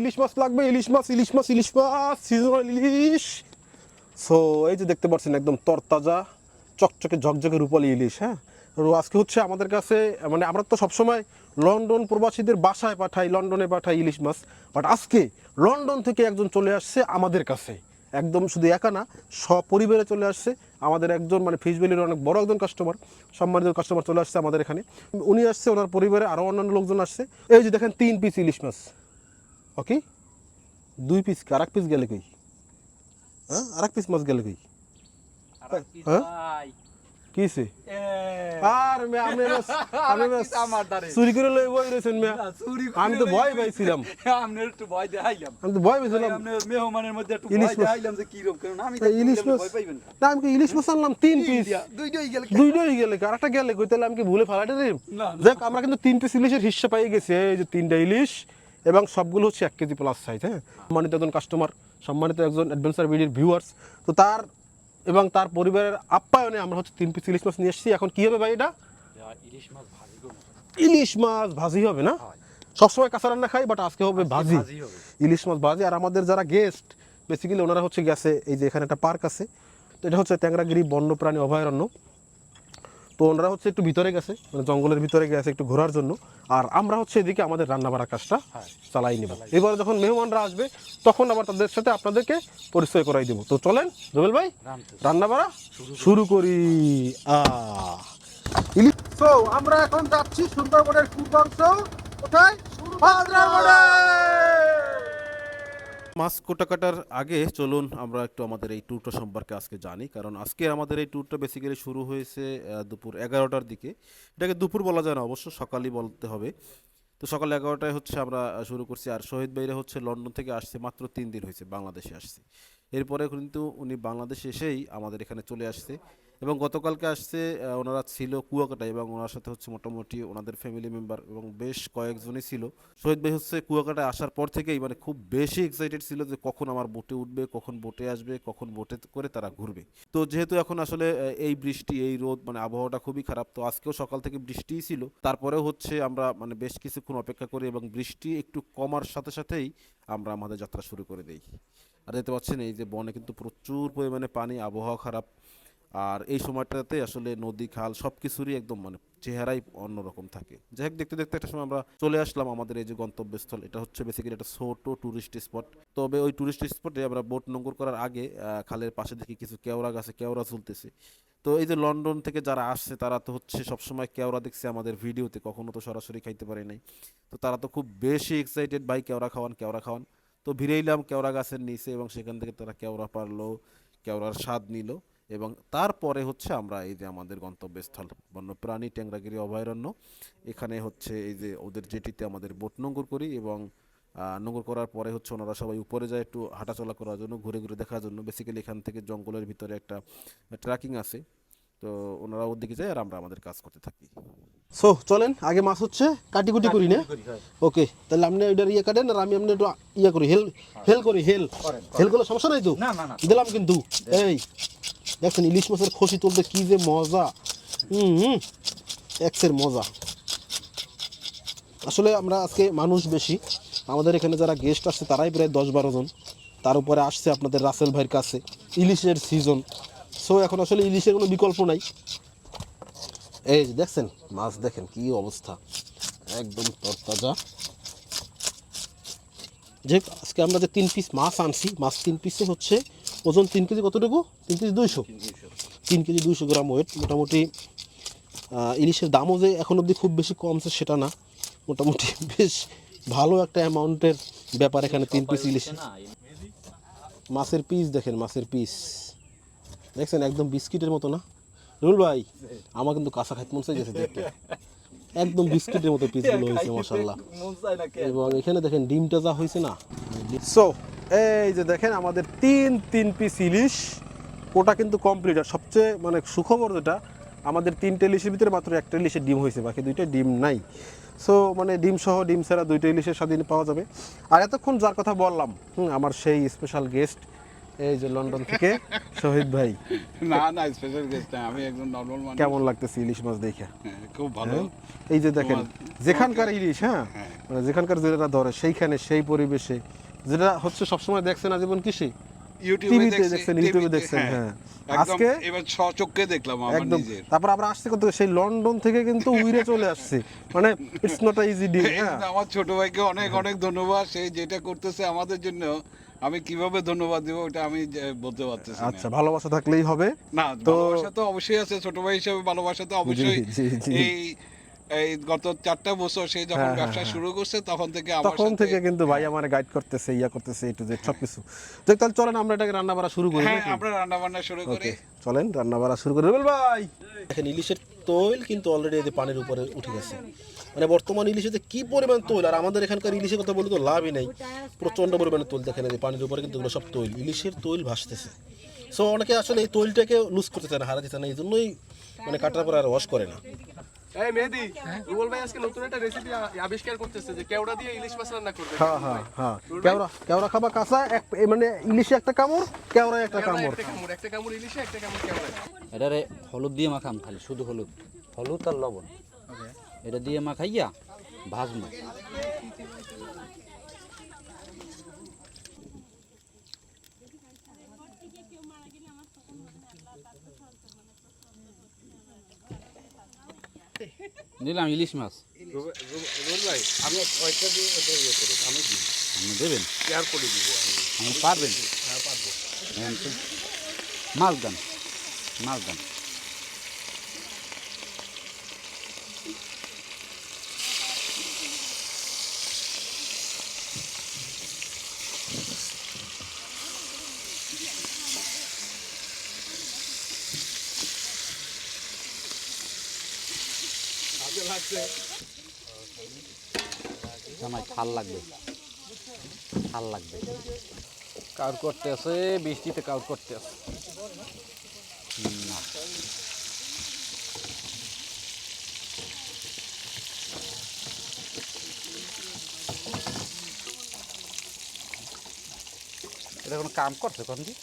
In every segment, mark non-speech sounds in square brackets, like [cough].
ইলিশ মাছ লাগবে, ইলিশ মাছ ইলিশ মাছ ইলিশ মাছ, সিজনাল ইলিশ। সো এই যে দেখতে পাচ্ছেন একদম তরতাজা, চকচকে, ঝকঝকে রূপালি ইলিশ হ্যাঁ? আজকে হচ্ছে আমাদের কাছে মানে আমরা তো সবসময় লন্ডন প্রবাসীদের বাসায় পাঠাই, লন্ডনে পাঠাই ইলিশ মাছ বাট আজকে লন্ডন থেকে একজন চলে আসছে আমাদের কাছে। একদম শুধু একা না, সপরিবারে চলে আসছে। আমাদের একজন মানে ফিশ অনেক বড় একজন কাস্টমার সম্মানিত কাস্টমার চলে আসছে আমাদের এখানে। উনি আসছে, ওনার পরিবারে আরও অন্যান্য লোকজন আসছে। এই যে দেখেন, তিন পিস ইলিশ মাছ। ওকে দুই পিস আর এক পিস গেলে কই? হ্যাঁ? আর এক পিস মাছ গেলে কই? হ্যাঁ? কি হইছে? আর মে আমি আমি আমার দ্বারে। চুরি করে লই বই রয়েছেন মিয়া আমি তো ভয় পাইছিলাম। আপনার একটু ভয় দেখাইলাম। আমি তো ভয় পাইছিলাম। আপনার মেহমানের মধ্যে একটু ভয় দেখাইলাম যে কীরকম কারণ আমি ইলিশ মাছ ভয় পাইবেন না। আমি কি ইলিশ মাছ আনলাম? তিন পিস দুইটাই গেল দুইটাই গেলে আর একটা গেলে কই? তাহলে আমি কি ভুলে ফালাটে দিই। দেখ আমরা কিন্তু তিন পিস ইলিশের হিস্সা পাই গেছি। এই যে তিনটা ইলিশ এবং সবগুলো হচ্ছে এক কেজি প্লাস সাইজ হ্যাঁ? সম্মানিত একজন কাস্টমার সম্মানিত একজন অ্যাডভেঞ্চার ভিডিওর ভিউয়ার্স তো তার এবং তার পরিবারের আপ্যায়নে আমরা হচ্ছে তিন পিস ইলিশ মাছ নিয়ে এসেছি। এখন কি হবে ভাই এটা? ইলিশ মাছ ভাজি হবে না? সবসময় কাঁচা রান্না খাই বাট আজকে হবে ভাজি। ভাজি ইলিশ মাছ ভাজি। আর আমাদের যারা গেস্ট বেসিক্যালি ওনারা হচ্ছে গেছে এই যে এখানে একটা পার্ক আছে। তো এটা হচ্ছে ট্যাংরাগিরি বন্যপ্রাণী অভয়ারণ্য। তো ওনারা হচ্ছে একটু ভিতরে গেছে মানে জঙ্গলের ভিতরে গেছে একটু ঘোরার জন্য। আর আমরা হচ্ছে এদিকে আমাদের রান্না বাড়ার কাজটা চালাই নেব। এবার যখন মেহমানরা আসবে তখন আবার তাদের সাথে আপনাদেরকে পরিচয় করাই দেবো। তো চলেন জুবেল ভাই রান্না বাড়া শুরু করি। তো আমরা এখন যাচ্ছি সুন্দরবনের পূর্বাংশ। কোথায়? মাছ কোটা কাটার আগে চলুন আমরা একটু আমাদের এই ট্যুরটা সম্পর্কে আজকে জানি। কারণ আজকে আমাদের এই ট্যুরটা বেসিক্যালি শুরু হয়েছে দুপুর এগারোটার দিকে। এটাকে দুপুর বলা যায় না, অবশ্য সকালই বলতে হবে। তো সকাল এগারোটায় হচ্ছে আমরা শুরু করছি। আর শহীদ ভাইরা হচ্ছে লন্ডন থেকে আসছে, মাত্র তিন দিন হয়েছে বাংলাদেশে আসছে। এরপরে কিন্তু উনি বাংলাদেশে এসেই আমাদের এখানে চলে আসছে। এবং গতকালকে আসছে ওনারা ছিল কুয়াকাটায় এবং ওনার সাথে হচ্ছে মোটামুটি ওনাদের ফ্যামিলি মেম্বার এবং বেশ কয়েকজনই ছিল। শহীদ ভাই হচ্ছে কুয়াকাটায় আসার পর থেকেই মানে খুব বেশি এক্সাইটেড ছিল যে কখন আমার বোটে উঠবে, কখন বোটে আসবে, কখন বোটে করে তারা ঘুরবে। তো যেহেতু এখন আসলে এই বৃষ্টি, এই রোদ মানে আবহাওয়াটা খুবই খারাপ, তো আজকেও সকাল থেকে বৃষ্টিই ছিল। তারপরেও হচ্ছে আমরা মানে বেশ কিছুক্ষণ অপেক্ষা করি এবং বৃষ্টি একটু কমার সাথে সাথেই আমরা আমাদের যাত্রা শুরু করে দেই। আর দেখতে পাচ্ছেন এই যে বনে কিন্তু প্রচুর পরিমাণে পানি, আবহাওয়া খারাপ। আর এই সময়টাতে আসলে নদী, খাল সব কিছুরই একদম মানে চেহারাই অন্যরকম থাকে। যাই হোক, দেখতে দেখতে একটা সময় আমরা চলে আসলাম আমাদের এই যে গন্তব্যস্থল। এটা হচ্ছে বেসিক্যালি একটা ছোট ট্যুরিস্ট স্পট তবে ওই ট্যুরিস্ট স্পটে আমরা বোট নোঙ্গর করার আগে খালের পাশে দেখি কিছু কেওড়া গাছে কেওড়া ঝুলতেছে। তো এই যে লন্ডন থেকে যারা আসছে, তারা তো হচ্ছে সবসময় কেওড়া দেখছে আমাদের ভিডিওতে। কখনো তো সরাসরি খাইতে পারে নাই। তো তারা তো খুব বেশি এক্সাইটেড ভাই, কেওড়া খাওয়ান কেওড়া খাওয়ান। তো ভিড়েইলাম কেওড়া গাছের নিচে এবং সেখান থেকে তারা কেওড়া পারল, কেওড়ার স্বাদ নিল। এবং তারপরে হচ্ছে আমরা এই যে আমাদের গন্তব্যস্থল বন্যপ্রাণী ট্যাংরাগিরি অভয়ারণ্য এখানে হচ্ছে এই যে ওদের জেটিতে আমাদের বোট নোঙ্গর করি এবং নোঙ্গর করার পরে হচ্ছে ওনারা সবাই উপরে যায় একটু হাঁটাচলা করার জন্য ঘুরে ঘুরে দেখার জন্য। বেসিক্যালি এখান থেকে জঙ্গলের ভিতরে একটা ট্র্যাকিং আছে। তো ওনারা ওর দিকে যায় আর আমরা আমাদের কাজ করতে থাকি। সো চলেন আগে মাছ হচ্ছে কাটি কুটি করি না ওকে তাহলে আপনি ওইটার ইয়ে কাটেন আর আমি আপনি একটু ইয়ে করি হেল হেল করি হেল। হেল করলে সমস্যা নাই তো? না, না, না। দিলাম কিন্তু। এই দেখছেন ইলিশ মাছের খসি তুলতে কি যে মজা। হুম এক্সের মজা। আসলে আমরা আজকে মানুষ বেশি। আমাদের এখানে যারা গেস্ট আসছে, তারাই প্রায় দশ বারো জন। তার উপরে আসছে আপনাদের রাসেল ভাইয়ের কাছে, ইলিশের সিজন সো এখন আসলে ইলিশের কোনো বিকল্প নাই। এই যে দেখছেন, মাছ দেখেন কি অবস্থা। একদম তরতাজা। যে আজকে আমরা যে তিন পিস মাছ আনছি, মাছ তিন পিসে হচ্ছে ওজন তিন কেজি কতটুকু? তিন কেজি দুইশো। তিন কেজি দুইশো। গ্রাম ওয়েট মোটামুটি ইলিশের দামও যে এখন অবধি খুব বেশি কমছে সেটা না মোটামুটি [laughs] বেশ ভালো একটা অ্যামাউন্টের ব্যাপার এখানে তিন পিস ইলিশ। মাছের পিস দেখেন মাছের পিস দেখছেন একদম বিস্কিটের মতো না? রুল ভাই আমার কিন্তু কাঁচা খাইতে মন চাইছে দেখতে। একদম বিস্কিটের মতো পিসগুলো [laughs] হয়েছে মশাল্লাহ এবং এখানে দেখেন ডিমটা যা হয়েছে না সো এই যে দেখেন আমাদের তিন তিন পিস ইলিশ। ওটা কিন্তু কমপ্লিট আর সবচেয়ে মানে সুখবর যেটা আমাদের তিনটে ইলিশের ভিতরে মাত্র একটা ইলিশের ডিম হয়েছে বাকি দুইটা ডিম নাই। সো মানে ডিম সহ ডিম ছাড়া দুইটা ইলিশের স্বাধীন পাওয়া যাবে। আর এতক্ষণ যার কথা বললাম হুম আমার সেই স্পেশাল গেস্ট এই যে লন্ডন থেকে শহীদ ভাই। না না স্পেশাল গেস্ট না আমি একজন নর্মাল মানুষ। কেমন লাগতেছে ইলিশ মাছ দেখে? হ্যাঁ, খুব ভালো। এই যে দেখেন যেখানকার ইলিশ হ্যাঁ মানে যেখানকার যেটা ধরে সেইখানে সেই পরিবেশে যেটা হচ্ছে সবসময় দেখছেন আজীবন কৃষি। ইউটিউবে টিভিতে দেখছেন ইউটিউবে দেখছেন হ্যাঁ। আজকে এবার চোখে দেখলাম আমার একদম। নিজের। তারপর আমরা আসছে কত সেই লন্ডন থেকে কিন্তু উইরে চলে আসছে। মানে it's not a easy deal হ্যাঁ। আমার ছোট ভাইকে অনেক অনেক ধন্যবাদ। সে যেটা করতেছে আমাদের জন্য আমি কীভাবে ধন্যবাদ দিব ওটা আমি বলতে পারতেছি আচ্ছা ভালোবাসা থাকলেই হবে। না তো- ভালোবাসা তো অবশ্যই আছে ছোট ভাই হিসেবে ভালোবাসা তো অবশ্যই। এই এই গত চারটা বছর সে যখন হ্যাঁ, ব্যবসা হ্যাঁ, শুরু করছে তখন থেকে তখন থেকে কিন্তু ভাই আমার গাইড করতেছে ইয়া করতেছে এই টু জেড সবকিছু। তো তাহলে চলেন আমরা এটাকে রান্না বাড়া শুরু করি হ্যাঁ আমরা রান্না বান্না শুরু করি। চলেন রান্না বাড়া শুরু করি। রুবেল ভাই! দেখেন ইলিশের তৈল কিন্তু অলরেডি এই পানির উপরে উঠে গেছে। মানে বর্তমান ইলিশে কি পরিমাণ তৈল আর আমাদের এখানকার ইলিশের কথা বলে তো লাভই নেই। প্রচণ্ড পরিমাণে তৈল দেখেন এই পানির উপরে কিন্তু এগুলো সব তৈল ইলিশের তৈল ভাসতেছে। সো অনেকে আসলে এই তৈলটাকে লুজ করতে চায় না হারা দিতে না এই জন্যই মানে কাটার পরে আর ওয়াশ করে না। এই মেহেদি রুবল ভাই আজকে নতুন একটা রেসিপি আবিষ্কার করতেছে যে কেওড়া দিয়ে ইলিশ মাছ রান্না করবে। হ্যাঁ হ্যাঁ হ্যাঁ। কেওড়া কেওড়া খাবা কাঁচা এক মানে ইলিশে একটা কামড় কেওড়া একটা কামড়। একটা কামড় একটা কামড় ইলিশে একটা কামড় কেওড়া এটারে হলুদ দিয়ে মাখাম খালি শুধু হলুদ। হলুদ আর লবণ। এটা দিয়ে মাখাইয়া ভাজমু। নিলাম ইলিশ মাছ। রুল ভাই আমি ওইটা দিয়ে ওটা ইয়ে করি? আমি দিই আপনি দেবেন? কেয়ার করে দিব আমি। পারবেন? হ্যাঁ পারব। মাছ দেন। মাছ দেন। জামাই লাগবে। লাগবে। কাউর করতে আছে বৃষ্টিতে কাউর করতে আছে। না। এটা কোনো কাম করছে কোন কি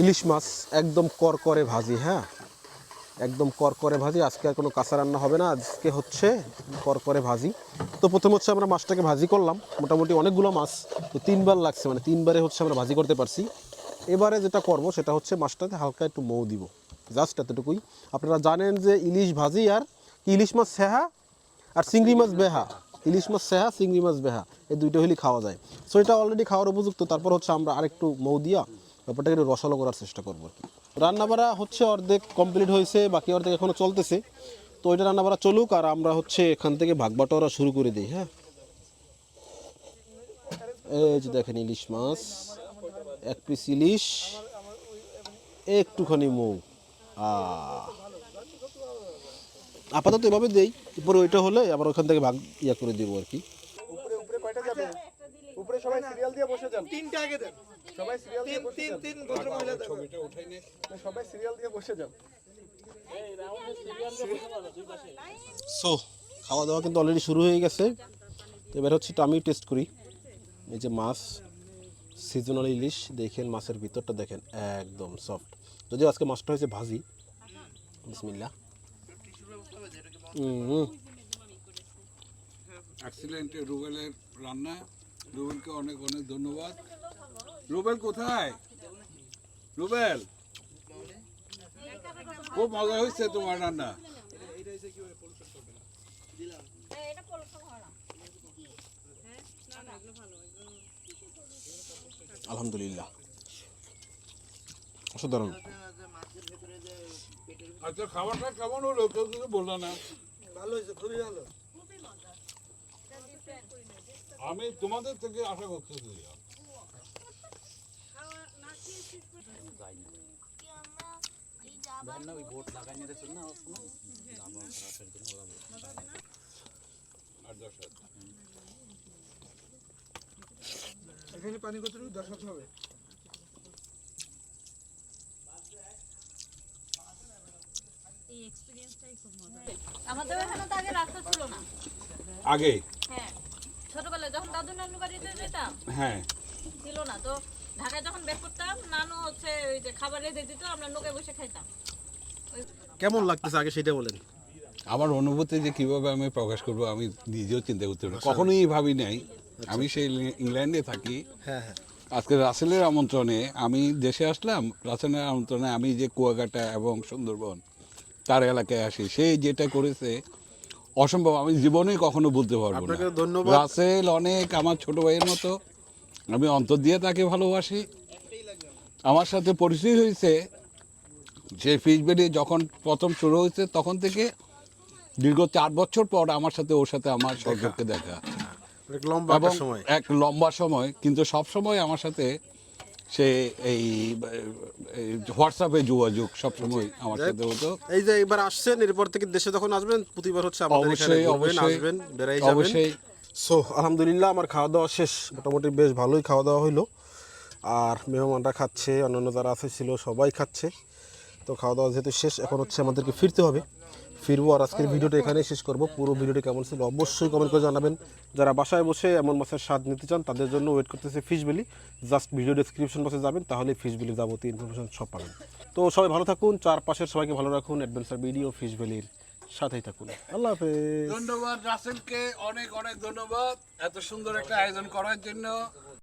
ইলিশ মাছ একদম করকরে ভাজি হ্যাঁ? একদম করকরে ভাজি। আজকে আর কোনো কাঁচা রান্না হবে না, আজকে হচ্ছে করকরে ভাজি। তো প্রথম হচ্ছে আমরা মাছটাকে ভাজি করলাম। মোটামুটি অনেকগুলো মাছ, তো তিনবার লাগছে মানে তিনবারে হচ্ছে আমরা ভাজি করতে পারছি। এবারে যেটা করব, সেটা হচ্ছে মাছটাতে হালকা একটু মৌ দিব, জাস্ট এতটুকুই। আপনারা জানেন যে ইলিশ ভাজি আর ইলিশ মাছ সেহা আর চিংড়ি মাছ বেহা। ইলিশ মাছ সেহা, চিংড়ি মাছ বেহা, এই দুইটা হলেই খাওয়া যায়। সো এটা অলরেডি খাওয়ার উপযুক্ত। তারপর হচ্ছে আমরা আরেকটু মৌ দিয়া ব্যাপারটাকে একটু রসালো করার চেষ্টা করব আর কি। রান্নাবাড়া হচ্ছে অর্ধেক কমপ্লিট হয়েছে, বাকি অর্ধেক এখনও চলতেছে। তো ওইটা রান্নাবাড়া চলুক আর আমরা হচ্ছে এখান থেকে ভাগ বাটোয়ারা শুরু করে দিই হ্যাঁ। এই যে দেখেন ইলিশ মাছ, এক পিস ইলিশ, একটুখানি মৌ। আহ আপাতত এভাবে দেই উপরে ওইটা হলে আবার ওখান থেকে ভাগ ইয়া করে দিব আর কি। উপরে উপরে কয়টা যাবে? উপরে সবাই সিরিয়াল দিয়ে বসে যান। তিনটা আগে দেন। সবাই সিরিয়াল দিয়ে বসে তিন তিন ভদ্র মহিলা দেন সবাই সিরিয়াল দিয়ে বসে যান। সো খাওয়া দাওয়া কিন্তু অলরেডি শুরু হয়ে গেছে। তো এবার হচ্ছে একটু আমি টেস্ট করি। এই যে মাছ সিজনাল ইলিশ দেখেন মাছের ভিতরটা দেখেন একদম সফট যদিও আজকে মাছটা হয়েছে ভাজি। বিসমিল্লা হুম। এক্সিলেন্ট রুবেলের রান্না। রুবেলকে অনেক অনেক ধন্যবাদ। রুবেল কোথায়? রুবেল? খুব মজা হয়েছে তোমার রান্না। আলহামদুলিল্লাহ। অসাধারণ। আচ্ছা খাবারটা কেমন হলো? কেউ কিছু বলল না? ভালো হয়েছে খুবই ভালো। আমি তোমাদের থেকে আশা করতেছি আর দশ এখানে পানি কত দশ হবে এই এক্সপিরিয়েন্সটাই খুব মজা আমাদের এখানে তো আগে রাস্তা ছিল না। আগে? হ্যাঁ। ছোটবেলায় যখন দাদু নানু বাড়িতে যেতাম হ্যাঁ। ছিল না তো ঢাকায় যখন ব্যাক করতাম নানু হচ্ছে ওই যে খাবার রেঁধে দিত আমরা নৌকায় বসে খাইতাম। কেমন লাগতেছে আগে সেটা বলেন? আমার অনুভূতি যে কীভাবে আমি প্রকাশ করব আমি নিজেও চিন্তা করতে পারি কখনোই ভাবি নাই আমি সেই ইংল্যান্ডে থাকি। হ্যাঁ হ্যাঁ। আজকে রাসেলের আমন্ত্রণে আমি দেশে আসলাম রাসেলের আমন্ত্রণে আমি যে কুয়াকাটা এবং সুন্দরবন তার এলাকায় আসি। সে যেটা করেছে অসম্ভব। আমি জীবনে কখনো বলতে পারব না। ধন্যবাদ। রাসেল অনেক আমার ছোট ভাইয়ের মতো। আমি অন্তর দিয়ে তাকে ভালোবাসি। আমার সাথে পরিচয় হয়েছে। যে ফিশবেরি যখন প্রথম শুরু হয়েছে তখন থেকে দীর্ঘ চার বছর পর আমার সাথে ওর সাথে আমার সর্বকে দেখা। অনেক লম্বা সময়। এক লম্বা সময়। কিন্তু সব সময় আমার সাথে সে এই হোয়াটসঅ্যাপে যোগাযোগ সব সময় আমার সাথে হতো। এই যে এবার আসছেন এরপর থেকে দেশে যখন আসবেন প্রতিবার হচ্ছে আমাদের এখানে ঘুরবেন, আসবেন বেড়াই যাবেন। অবশ্যই। সো আলহামদুলিল্লাহ আমার খাওয়া দাওয়া শেষ। মোটামুটি বেশ ভালোই খাওয়া দাওয়া হইল। আর মেহমানরা খাচ্ছে অন্যান্য যারা আছে ছিল সবাই খাচ্ছে। তো খাওয়া দাওয়া যেহেতু শেষ এখন হচ্ছে আমাদেরকে ফিরতে হবে। ফিরবো আর আজকের ভিডিওটা এখানেই শেষ করব। পুরো ভিডিওটা কেমন ছিল অবশ্যই কমেন্ট করে জানাবেন। যারা বাসায় বসে এমন মাছের স্বাদ নিতে চান, তাদের জন্য ওয়েট করতেছে ফিশ বিলি জাস্ট ভিডিও ডিসক্রিপশন বক্সে যাবেন তাহলে ফিশ বিলির যাবতীয় ইনফরমেশন সব পাবেন। তো সবাই ভালো থাকুন, চারপাশের সবাইকে ভালো রাখুন অ্যাডভেঞ্চার ভিডিও ফিশ বিলির সাথেই থাকুন। আল্লাহ হাফেজ। ধন্যবাদ রাসেলকে, অনেক অনেক ধন্যবাদ। এত সুন্দর একটা আয়োজন করার জন্য।